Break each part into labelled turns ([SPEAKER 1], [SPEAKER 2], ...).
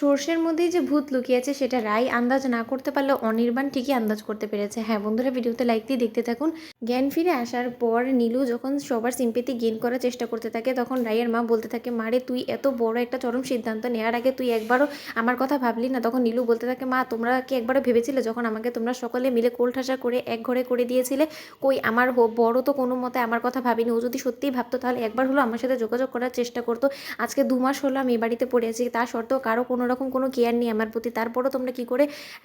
[SPEAKER 1] সর্ষের মধ্যেই যে ভূত লুকিয়ে আছে সেটা রাই আন্দাজ না করতে পারলেও অনির্বাণ ঠিকই আন্দাজ করতে পেরেছে। হ্যাঁ বন্ধুরা, ভিডিওতে লাইক দিয়ে দেখতে থাকুন। জ্ঞান ফিরে আসার পর নীলু যখন সবার সিম্পেতি গেইন করার চেষ্টা করতে থাকে, তখন রাইয়ের মা বলতে থাকে মারে তুই এত বড় একটা চরম সিদ্ধান্ত নেওয়ার আগে তুই একবারও আমার কথা ভাবলি না? তখন নীলু বলতে থাকে, মা, তোমরা কি একবারও ভেবেছিলে যখন আমাকে তোমরা সকলে মিলে কোল ঠাসা করে এক ঘরে করে দিয়েছিলে? কই, আমার বড় তো কোনো মতে আমার কথা ভাবিনি। ও যদি সত্যিই ভাবতো তাহলে একবার হলো আমার সাথে যোগাযোগ করার চেষ্টা করতো। আজকে দু মাস হলো আমি বাড়িতে পড়ে আছি। তা সত্ত্বেও কারও কোনো রকম কোনো কেয়ার নেই আমার প্রতি। তারপরও তোমরা কি করে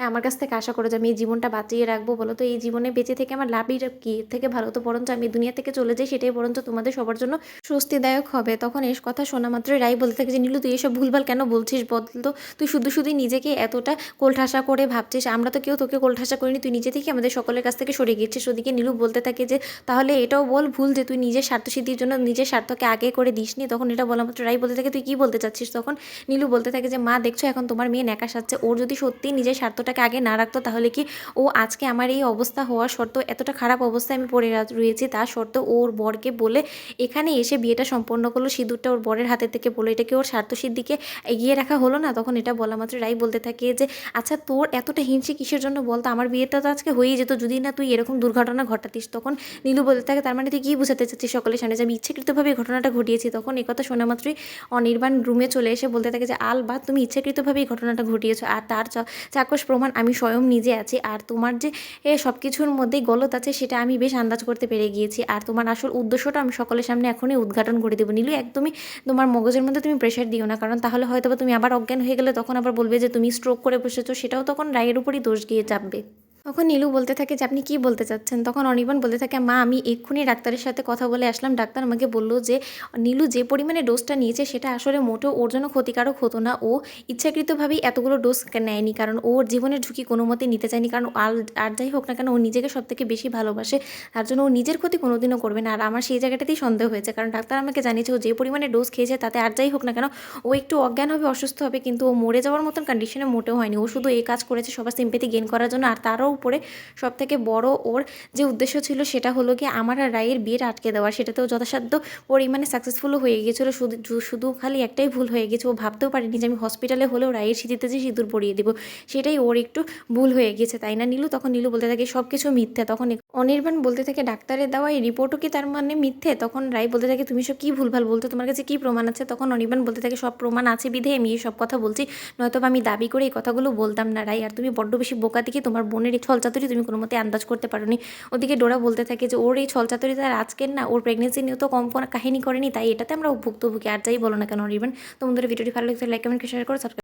[SPEAKER 1] আমার কাছ থেকে আশা করো যে আমি এই জীবনটা বাঁচিয়ে রাখব বলো তো? এই জীবনে বেঁচে থেকে আমার লাভই কি? থেকে ভালো তো বরঞ্চ আমি দুনিয়া থেকে চলে যাই, সেটাই বরঞ্চ তোমাদের সবার জন্য স্বস্তিদায়ক হবে। তখন এস কথা শোনা মাত্রই রাই বলতে থাকে যে, নীলু, তুই এসব ভুলভাল কেন বলছিস? বদল তো। তুই শুধু শুধুই নিজেকে এতটা কোলঠাসা করে ভাবছিস। আমরা তো কেউ তোকে কোলঠাসা করিনি। তুই নিজে থেকে আমাদের সকলের কাছ থেকে সরে গিয়েছিস। ওদিকে নীলু বলতে থাকে যে, তাহলে এটাও বল ভুল যে, তুই নিজের স্বার্থসিদ্ধির জন্য নিজের স্বার্থকে আগে করে দিসনি? তখন এটা বলা মাত্র রাই বলতে থাকে, তুই কি বলতে চাচ্ছিস? তখন নীলু বলতে থাকে যে, মা দেখছ, এখন তোমার মেয়ে ন্যাকা সাজছে। ওর যদি সত্যি নিজের স্বার্থটাকে আগে না রাখতো, তাহলে কি ও আজকে আমার এই অবস্থা হওয়ার সত্ত্বেও এতটা খারাপ অবস্থায় আমি পড়ে রয়েছি তা সত্ত্বেও ওর বরকে বলে এখানে এসে বিয়েটা সম্পন্ন করল, সিঁদুরটা ওর বরের হাতে থেকে বলে এটাকে ওর স্বার্থসিদ্ধিকে এগিয়ে রাখা হলো না? তখন এটা বলা মাত্র রাই বলতে থাকে যে আচ্ছা তোর এতটা হিংসে কিসের জন্য বলতো আমার বিয়েটা তো আজকে হয়েই যেত, যদি না তুই এরকম দুর্ঘটনা ঘটাতিস। তখন নীলু বলতে থাকে, তার মানে তুই কী বুঝাতে চাচ্ছিস সকলের সামনে যে, আমি ইচ্ছাকৃতভাবে ঘটনাটা ঘটিয়েছি? তখন এই কথা শোনা মাত্রই অনির্বাণ রুমে চলে এসে বলতে থাকে যে, আল বা তুমি ইচ্ছাকৃতভাবে এই ঘটনাটা ঘটিয়েছ, আর তার চ- চাক্ষুষ প্রমাণ আমি স্বয়ং নিজে আছি, আর তোমার যে সব কিছুর মধ্যেই গলত আছে সেটা আমি বেশ আন্দাজ করতে পেরে গিয়েছি, আর তোমার আসল উদ্দেশ্যটা আমি সকলের সামনে এখনই উদ্ঘাটন করে দেবো। নীলু, একদমই তোমার মগজের মধ্যে তুমি প্রেশার দিও না, কারণ তাহলে হয়তো তুমি আবার অজ্ঞান হয়ে গেলে তখন আবার বলবে যে, তুমি স্ট্রোক করে বসেছো। সেটাও তখন রায়ের উপরই দোষ গিয়ে চাপবে। তখন নীলু বলতে থাকে যে, আপনি কি বলতে চাচ্ছেন? তখন অনির্বাণ বলতে থাকে, মা, আমি এক্ষুনি ডাক্তারের সাথে কথা বলে আসলাম। ডাক্তার আমাকে বলল যে, নীলু যে পরিমাণে ডোজটা নিয়েছে, সেটা আসলে মোটেও ওর জন্য ক্ষতিকারক হতো না। ও ইচ্ছাকৃতভাবেই এতগুলো ডোজ নেয়নি, কারণ ওর জীবনের ঝুঁকি কোনো মতে নিতে চায়নি। কারণ আর আর যাই হোক না কেন, ও নিজেকে সব থেকে বেশি ভালোবাসে। তার জন্য ও নিজের ক্ষতি কোনোদিনও করবে না। আর আমার সেই জায়গাটাতেই সন্দেহ হয়েছে, কারণ ডাক্তার আমাকে জানিয়েছে, ও যে পরিমাণে ডোজ খেয়েছে, তাতে আর যাই হোক না কেন, ও একটু অজ্ঞান হবে, অসুস্থ হবে, কিন্তু ও মরে যাওয়ার মতন কন্ডিশনে মোটেও হয়নি। ও শুধু এই কাজ করেছে সবার সিম্পেতি গেন করার জন্য, আর তারও উপরে সব থেকে বড় ওর যে উদ্দেশ্য ছিল সেটা হলো কি আমার আর রায়ের বিয়েটা আটকে দেওয়া। সেটাতেও যথাসাধ্য পরিমাণে সাকসেসফুলও হয়ে গিয়েছিল। শুধু শুধু খালি একটাই ভুল হয়ে গেছে ও ভাবতেও পারেনি যে আমি হসপিটালে হলেও রায়ের স্মৃতিতে যে সিঁদুর পরিয়ে দেবো, সেটাই ওর একটু ভুল হয়ে গেছে তাই না? নীলু তখন নীলু বলতে থাকে সব কিছু মিথ্যে। তখন অনির্বাণ বলতে থাকে, ডাক্তারের দেওয়া এই রিপোর্টও কি তার মানে মিথ্যে? তখন রায় বলতে থাকে, তুমি সব কী ভুলভাল বলতো? তোমার কাছে কী প্রমাণ আছে? তখন অনির্বাণ বলতে থাকে, সব প্রমাণ আছে বিধে, আমি এই সব কথা বলছি। নয়তো আমি দাবি করে এই কথাগুলো বলতাম না রায়। আর তুমি বড্ড বেশি বোকা দিকে তোমার বোনের ছলচাতুরি তুমি কোনো মতে আন্দাজ করতে পারোনি। ওদিকে ডোরা বলতে থাকে যে, ওর এই ছলচাতুরি তার আজকের না, ওর প্রেগনেন্সি নিয়েও তো কম কোনো কাহিনী করেনি, তাই এটাতে আমরা ভুক্তভোগী, আর যাই বলো না কেন ইভেন তোমাদের ভিডিওটি ভালো লাগছে লাইক কমেন্ট শেয়ার করো